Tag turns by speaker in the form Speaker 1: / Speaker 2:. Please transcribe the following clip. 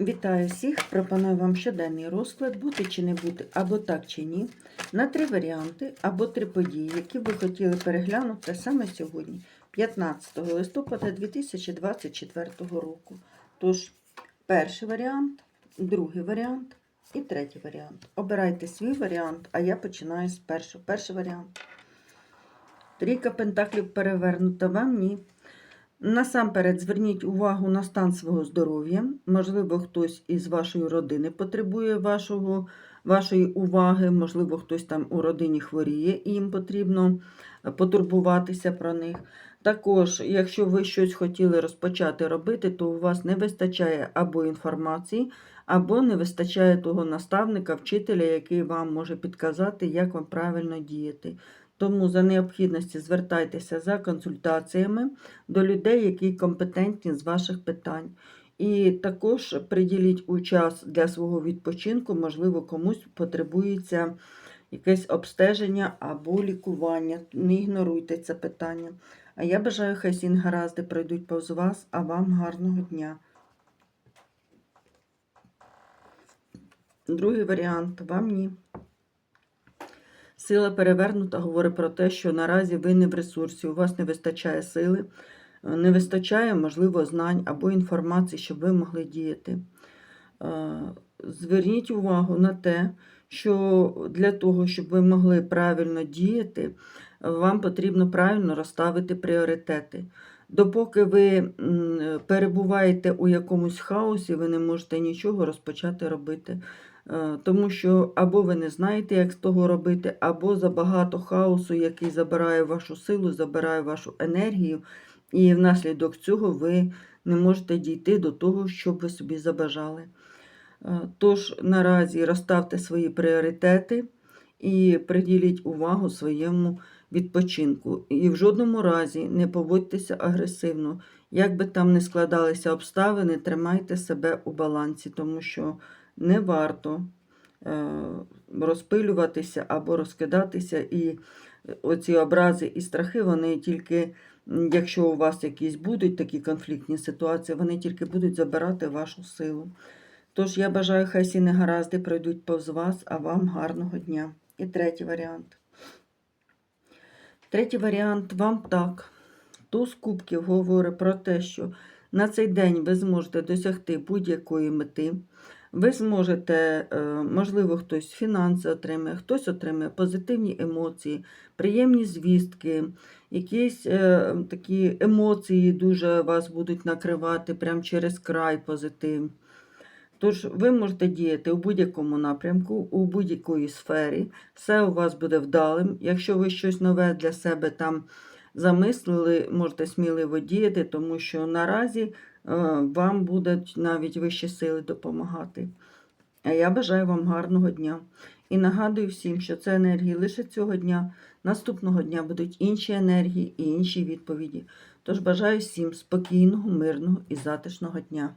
Speaker 1: Вітаю всіх! Пропоную вам щоденний розклад, бути чи не бути, або так чи ні, на три варіанти або три події, які ви хотіли переглянути саме сьогодні, 15 листопада 2024 року. Тож, перший варіант, другий варіант і третій варіант. Обирайте свій варіант, а я починаю з першого. Перший варіант. Трійка пентаклів перевернута вам ні. Насамперед зверніть увагу на стан свого здоров'я. Можливо, хтось із вашої родини потребує вашого, вашої уваги, можливо, хтось там у родині хворіє і їм потрібно потурбуватися про них. Також, якщо ви щось хотіли розпочати робити, то у вас не вистачає або інформації, або не вистачає того наставника, вчителя, який вам може підказати, як вам правильно діяти. Тому за необхідності звертайтеся за консультаціями до людей, які компетентні з ваших питань. І також приділіть у час для свого відпочинку, можливо, комусь потребується якесь обстеження або лікування. Не ігноруйте це питання. А я бажаю, хай всі гаразди пройдуть повз вас, а вам гарного дня. Другий варіант вам ні. Сила перевернута говорить про те, що наразі ви не в ресурсі, у вас не вистачає сили, не вистачає, можливо, знань або інформації, щоб ви могли діяти. Е, Зверніть увагу на те, що для того, щоб ви могли правильно діяти, вам потрібно правильно розставити пріоритети. Допоки ви перебуваєте у якомусь хаосі, ви не можете нічого розпочати робити. Е, Тому що або ви не знаєте, як з того робити, або забагато хаосу, який забирає вашу силу, забирає вашу енергію, і внаслідок цього ви не можете дійти до того, що ви собі забажали. Е, Тож наразі розставте свої пріоритети і приділіть увагу своєму відпочинку. І в жодному разі не поводьтеся агресивно. Як би там не складалися обставини, тримайте себе у балансі, тому що не варто е, розпилюватися або розкидатися. І оці образи і страхи, вони тільки, якщо у вас якісь будуть такі конфліктні ситуації, вони тільки будуть забирати вашу силу. Тож я бажаю, хай всі негаразди пройдуть повз вас, а вам гарного дня. І третій варіант. Третій варіант вам так. Туз кубків говорить про те, що на цей день ви зможете досягти будь-якої мети. Ви зможете, е, можливо, хтось фінанси отримає, хтось отримає позитивні емоції, приємні звістки, якісь е, такі емоції дуже вас будуть накривати прямо через край позитив. Тож ви можете діяти у будь-якому напрямку, у будь-якої сфері. Все у вас буде вдалим. Якщо ви щось нове для себе там замислили, можете сміливо діяти, тому що наразі е, вам будуть навіть вищі сили допомагати. А я бажаю вам гарного дня. І нагадую всім, що це енергії лише цього дня. Наступного дня будуть інші енергії і інші відповіді. Тож бажаю всім спокійного, мирного і затишного дня.